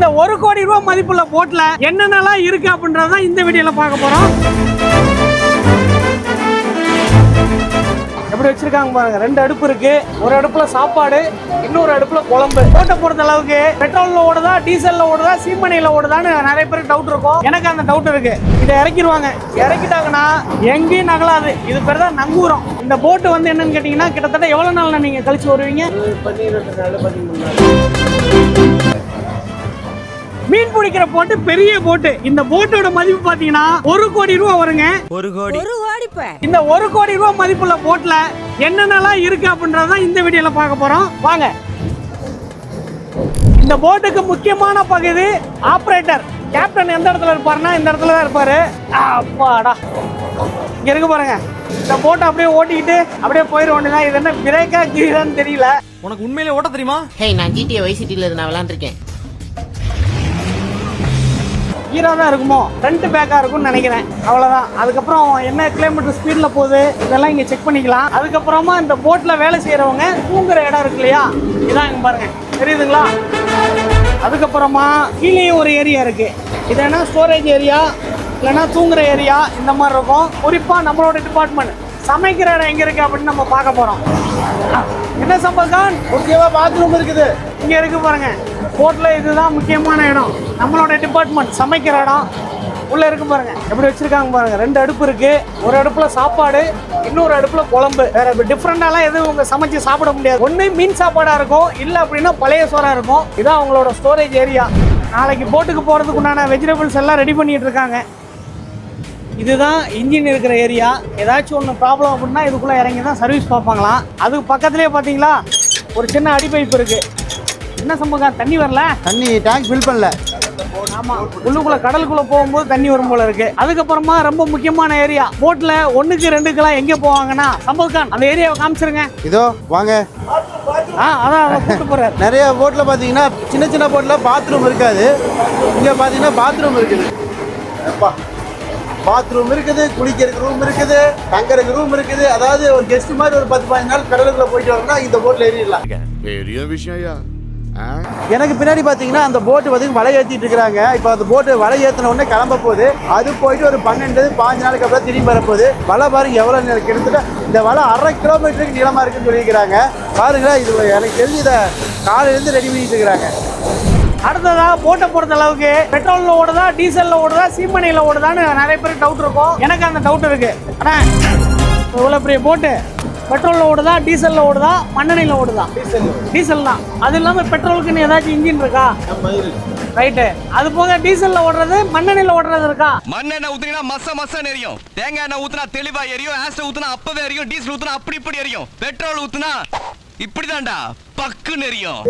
இந்த ஒரு கோடி ரூபாய் மதிப்புள்ள போட்ல என்னென்னலாம் இருக்கு அப்படின்றத இந்த வீடியோல பார்க்க போறோம். எப்படி வச்சிருக்காங்க பாருங்க ரெண்டு அடுப்பு இருக்கு. ஒரு அடுப்புல சாப்பாடு இன்னொரு அடுப்புல குழம்பு. போட்ட பொறுத்த அளவுக்கு பெட்ரோல்ல ஓடுதா டீசல்ல ஓடுதா சீமனையில ஓடுதான்னு நிறைய பேருக்கு டவுட் இருக்கும். எனக்கு அந்த டவுட் இருக்கு. இதை இறக்கிடுவாங்க. இறக்கிட்டாங்கன்னா எங்கேயும் நகலாது. இது பேர் தான் நங்கூரம். இந்த போட்டு வந்து என்னன்னு கேட்டீங்கன்னா கிட்டத்தட்ட எவ்வளவு நாள் நீங்க கழிச்சு வருவீங்க? மீன் பிடிக்கிற போட்டு பெரிய போட்டு. இந்த போட்டோட மதிப்பு பாத்தீங்கன்னா ஒரு கோடி ரூபா வருங்க. ஒரு கோடி. ஒரு ஓடிப்ப இந்த ஒரு கோடி ரூபாய் மதிப்புள்ள போட்ல என்னென்னலாம் இருக்கு அப்படின்றத இந்த வீடியோல பார்க்க போறோம். வாங்க. இந்த போட்டுக்கு முக்கியமான பகுதி ஆபரேட்டர் கேப்டன் எந்த இடத்துல இருப்பாருன்னா இந்த இடத்துல தான் இருப்பாரு. அப்பாடா. இங்க இருக்கு பாருங்க. இந்த போட்டை அப்படியே ஓட்டிக்கிட்டு அப்படியே போயிட வேண்டியதான் இது என்ன பிரேக்கா கீழான்னு தெரியல. உனக்கு உண்மையிலே ஓட்ட தெரியுமா? ஹே நான் ஜிடிஏ வைசிட்டியில் இருந்து நான் விளாண்டுருக்கேன். ஹீரோ தான் இருக்குமோ ஃப்ரண்ட் பேக்காக இருக்கும்னு நினைக்கிறேன். அவ்வளோதான் அதுக்கப்புறம் என்ன கிலோமீட்டர் ஸ்பீடில் போகுது இதெல்லாம் இங்கே செக் பண்ணிக்கலாம். அதுக்கப்புறமா இந்த போட்டில் வேலை செய்கிறவங்க தூங்குற இடம் இருக்கு இல்லையா? இதான் இங்கே பாருங்க. தெரியுதுங்களா? அதுக்கப்புறமா கீழேயும் ஒரு ஏரியா இருக்கு. இது என்ன? ஸ்டோரேஜ் ஏரியா இல்லைன்னா தூங்குற ஏரியா இந்த மாதிரி இருக்கும். குறிப்பாக நம்மளோட டிபார்ட்மெண்ட் சமைக்கிற இடம் எங்கே இருக்கு அப்படின்னு நம்ம பார்க்க போகிறோம் என்ன சம்பல்கான் முக்கியமா பாத்ரூம் இருக்குது. இங்க இருக்கு பாருங்க. போட்ல இதுதான் முக்கியமான இடம். நம்மளோட டிபார்ட்மெண்ட் சமைக்கிற இடம். உள்ளே இருக்கு பாருங்க. எப்படி வச்சுருக்காங்க பாருங்க. ரெண்டு அடுப்பு இருக்குது ஒரு அடுப்பில் சாப்பாடு இன்னொரு அடுப்பில் குழம்பு. வேற டிஃப்ரெண்டாலாம் எதுவும் உங்கள் சமைச்சு சாப்பிட முடியாது. ஒன்று மீன் சாப்பாடாக இருக்கும். இல்லை அப்படின்னா பழைய சோறாக இருக்கும். இதான் அவங்களோட ஸ்டோரேஜ் ஏரியா நாளைக்கு போட்டுக்கு போகிறதுக்கு உண்டான வெஜிடபிள்ஸ் எல்லாம் ரெடி பண்ணிகிட்டு இருக்காங்க. இதுதான் இன்ஜின் இருக்கிற ஏரியா ஏதாச்சும் ஒன்று ப்ராப்ளம் அப்படின்னா இதுக்குள்ளே இறங்கி தான் சர்வீஸ் பார்ப்பாங்களாம். அதுக்கு பக்கத்துலேயே பார்த்தீங்களா ஒரு சின்ன அடிப்பைப்பு இருக்குது என்ன சம்பவம் தண்ணி வரல? தண்ணி டேங்க் ஃபில் பண்ணல. ஆமா. உள்ளுக்குள்ள கடலுக்குள்ள போகும்போது தண்ணி வரும் போல இருக்கு. அதுக்கப்புறமா ரொம்ப முக்கியமான ஏரியா போட்ல ஒண்ணுக்கு ரெண்டுக்கெல்லாம் எங்க போவாங்கன்னா சம்பத்கான் அந்த ஏரியாவை காமிச்சிருங்க. இதோ வாங்க. நிறைய போட்டில் பார்த்தீங்கன்னா சின்ன சின்ன போட்டில் பாத்ரூம் இருக்காது. இங்கே பார்த்தீங்கன்னா பாத்ரூம் இருக்குது. பாத்ரூம் இருக்குது குளிக்கிறதுக்கு ரூம் இருக்குது தங்கறதுக்கு ரூம் இருக்குது. அதாவது ஒரு கெஸ்ட் மாதிரி ஒரு பத்து பதினஞ்சு நாள் கடலுக்குள்ள போயிட்டு வரணும்னா இந்த போட்டில் ஏறிடலாம். பெரிய விஷயம் எனக்கு பின்னாடி பார்த்தீங்கன்னா அந்த போட்டு வந்து வலை ஏற்றிட்டு இருக்கிறாங்க. இப்போ அந்த போட்டு வலை ஏற்றின உடனே கிளம்ப போகுது. அது போயிட்டு ஒரு பன்னெண்டு பாஞ்சு நாளுக்கு அப்புறம் திரும்பி வரப்போகுது வலை பாருங்க எவ்வளோ நேரம்? கிட்டத்தட்ட இந்த வலை அரை கிலோமீட்டருக்கு நீளமாக இருக்குன்னு சொல்லியிருக்கிறாங்க. பாருங்களேன் இது எனக்கு தெரிஞ்சு இதை காலையிலேருந்து ரெடி பண்ணிட்டு இருக்கிறாங்க. அடுத்ததா போட்டை பொறுத்த அளவுக்கு பெட்ரோல்ல ஓடுதா டீசல்ல ஓடுதா சீமனையில ஓடுதான்னு நிறைய பேருக்கு டவுட் இருக்கும். எனக்கு அந்த டவுட் இருக்கு. ஆனா இவ்வளவு பெரிய போட்டு பெட்ரோலில் ஓடுதா டீசலில் ஓடுதா மண்ணெண்ணில் ஓடுதா? டீசல் தான். அது இல்லாமல் பெட்ரோலுக்குன்னு ஏதாச்சும் இன்ஜின் இருக்கா? ரைட்டு. அது போக டீசல்ல ஓடுறது மண்ணெண்ணில ஓடுறது இருக்கா? மண்ணெண்ணெய் ஊத்துனீங்கன்னா மச மச எரியும். தேங்காய் எண்ணெய் ஊத்துனா தெளிவா எரியும் ஆசிட் ஊத்துனா அப்பவே எரியும் டீசல் ஊத்துனா அப்படி இப்படி எரியும். பெட்ரோல் ஊத்துனா இப்படிதான்டா. பக்குன்னு எரியும்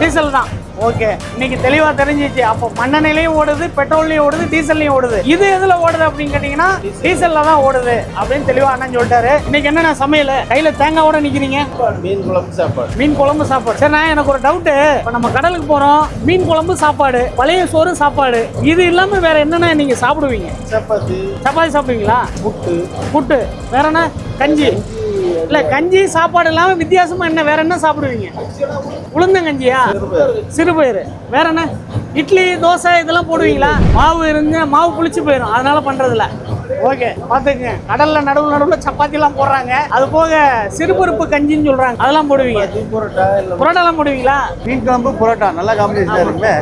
டீசல் தான். ஓகே. இன்னைக்கு தெளிவா தெரிஞ்சிச்சு. அப்போ மண்ணெண்ணெயிலையும் ஓடுது பெட்ரோல்லையும் ஓடுது டீசல்லையும் ஓடுது. இது எதுல ஓடுது அப்படின்னு கேட்டீங்கன்னா டீசல்ல தான் ஓடுது அப்படின்னு தெளிவா அண்ணன் சொல்லிட்டாரு. இன்னைக்கு என்னென்ன சமையல்? கையில தேங்காவோட நிக்கிறீங்க? மீன் குழம்பு சாப்பாடு. மீன் குழம்பு சாப்பாடு. சரி நான் எனக்கு ஒரு டவுட்டு இப்போ நம்ம கடலுக்கு போறோம். மீன் குழம்பு சாப்பாடு பழைய சோறு சாப்பாடு. இது இல்லாம வேற என்னென்ன நீங்க சாப்பிடுவீங்க? சப்பாத்தி. சப்பாத்தி சாப்பிடுவீங்களா? புட்டு. புட்டு. வேற என்ன? கஞ்சி. இல்ல கஞ்சி சாப்பாடு இல்லாம வித்தியாசமா என்ன வேற என்ன சாப்பிடுவீங்க? உளுந்தங்கஞ்சியா? சிறுபயிறு. வேற என்ன? இட்லி தோசை இதெல்லாம் போடுவீங்களா? மாவு இருந்து மாவு புளிச்சு போயிடும் அதனால பண்றதில்ல. ஓகே பாத்துக்கங்க கடல்ல நடுவுல நடுவுல சப்பாத்தி எல்லாம் போடுறாங்க. அது போக சிறுபருப்பு கஞ்சின்னு சொல்றாங்க. அதெல்லாம் போடுவீங்க. புரோட்டா புரோட்டாலாம் போடுவீங்களா? மீன் குழம்பு புரோட்டா. நல்ல காம்பினேஷன் இருக்குமே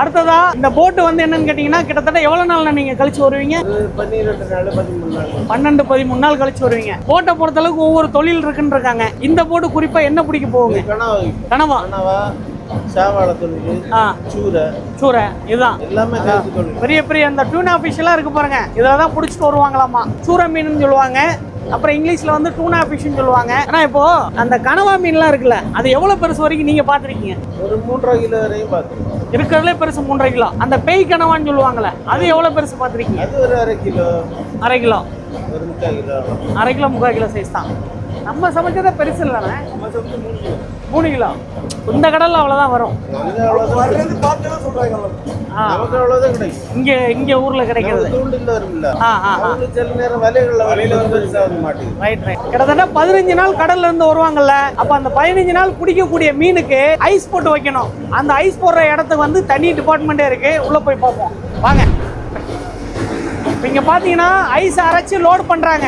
அடுத்ததா இந்த போட்டு வந்து என்னன்னு கேட்டீங்கன்னா கிட்டத்தட்ட எவ்வளவு நாள் நீங்க கழிச்சு வருவீங்க? பன்னெண்டு பதிமூணு நாள் கழிச்சு வருவீங்க. போட்டை பொறுத்த அளவுக்கு ஒவ்வொரு தொழில் இருக்குன்னு இருக்காங்க. இந்த போட்டு குறிப்பா என்ன பிடிக்க போகுங்க? கனவா. சாவாழை தொழில் சூரை சூரை இதுதான். எல்லாமே பெரிய பெரிய அந்த டூனா ஃபிஷ் எல்லாம் இருக்கு பாருங்க. இதில் தான் பிடிச்சிட்டு வருவாங்களாமா. சூரை மீன் சொல்லுவாங்க. அப்புறம் இங்கிலீஷ்ல வந்து டூனா ஃபிஷ்னு சொல்லுவாங்க. ஆனா இப்போ அந்த கனவா மீன்லாம் இருக்குல்ல அது எவ்வளவு பெருசு வரைக்கும் நீங்க பாத்திருக்கீங்க ஒரு மூன்றரை கிலோ வரையும் பார்த்துருக்கோம். இருக்கிறதுலே பெருசு மூன்றரை கிலோ. அந்த பேய் கனவான்னு சொல்லுவாங்கல்ல அது எவ்வளவு பெருசு பாத்திருக்கீங்க அது ஒரு அரை கிலோ. அரை கிலோ. ஒரு முக்கால் கிலோ. அரை கிலோ முக்கால் கிலோ சைஸ் தான். நம்ம சமைச்சதே பெருசு இல்லைண்ணே மூணு கிலோ. இந்த கடலில் அவ்வளோதான் வரும். இங்கே இங்கே ஊரில் கிடைக்கிறது. சில நேரம் வந்து கிட்டத்தட்ட பதினஞ்சு நாள் கடல்ல இருந்து வருவாங்கல்ல. அப்ப அந்த பதினஞ்சு நாள் குடிக்கக்கூடிய மீனுக்கு ஐஸ் போட்டு வைக்கணும். அந்த ஐஸ் போடுற இடத்துக்கு வந்து தனி டிபார்ட்மெண்ட்டே இருக்கு. உள்ள போய் பார்ப்போம். வாங்க. இங்க பாத்தீங்கன்னா ஐஸ் அரைச்சு லோட் பண்றாங்க.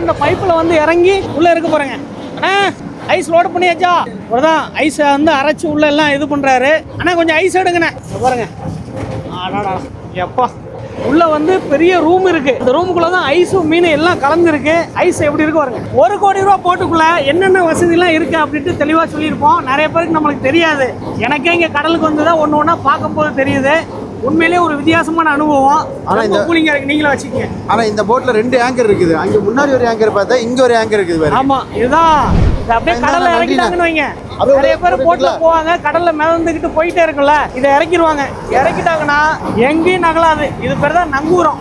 இந்த பைப்பில் வந்து இறங்கி உள்ளே இருக்க போறேங்க. அண்ணா ஐஸ் லோடு பண்ணியாச்சா? இவர்தான் ஐஸை வந்து அரைச்சி உள்ள எல்லாம் இது பண்ணுறாரு அண்ணா கொஞ்சம் ஐஸ் எடுங்கண்ணே. பாருங்க. ஆடாடா எப்பா. உள்ள வந்து பெரிய ரூம் இருக்கு. இந்த ரூமுக்குள்ள தான் ஐஸும் மீன் எல்லாம் கலந்துருக்கு. ஐஸ் எப்படி இருக்கு பாருங்க. ஒரு கோடி ரூபா போட்டுக்குள்ள என்னென்ன வசதிலாம் இருக்கு அப்படின்ட்டு தெளிவாக சொல்லியிருப்போம். நிறைய பேருக்கு நம்மளுக்கு தெரியாது. எனக்கே இங்கே கடலுக்கு வந்து தான் ஒன்று ஒன்றா பார்க்கும்போது தெரியுது. உண்மையிலேயே ஒரு வித்தியாசமான அனுபவம். ஆனா இந்த- கூலிங்கா இருக்கு. நீங்களும் வச்சுக்கோங்க. ஆனா இந்த போட்ல ரெண்டு ஆங்கர் இருக்குது. அங்க முன்னாடி ஒரு ஆங்கர் பார்த்தா இங்க ஒரு ஆங்கர் இருக்குது பாரு. ஆமா இதுதான். இது அப்படியே கடல்ல இறக்கிட்டாங்கன்னு வைங்க. நிறைய பேர் போட்ல. போவாங்க கடல்ல மிதந்துக்கிட்டு போயிட்டே இருக்குல்ல இதை இறக்கிடுவாங்க. இறக்கிட்டாங்கன்னா எங்கேயும் நகலாது. இது பேர் தான் நங்கூரம்.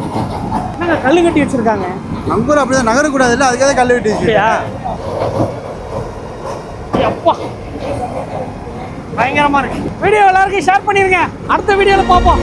என்னங்க கல்லு கட்டி வச்சிருக்காங்க? நங்கூர் அப்படிதான் நகரக்கூடாது இல்ல அதுக்காக கல் வெட்டி அப்படியா? அப்பா பயங்கரமா இருக்கு. வீடியோ எல்லாருக்கும் ஷேர் பண்ணிடுங்க அடுத்த வீடியோவில் பார்ப்போம்.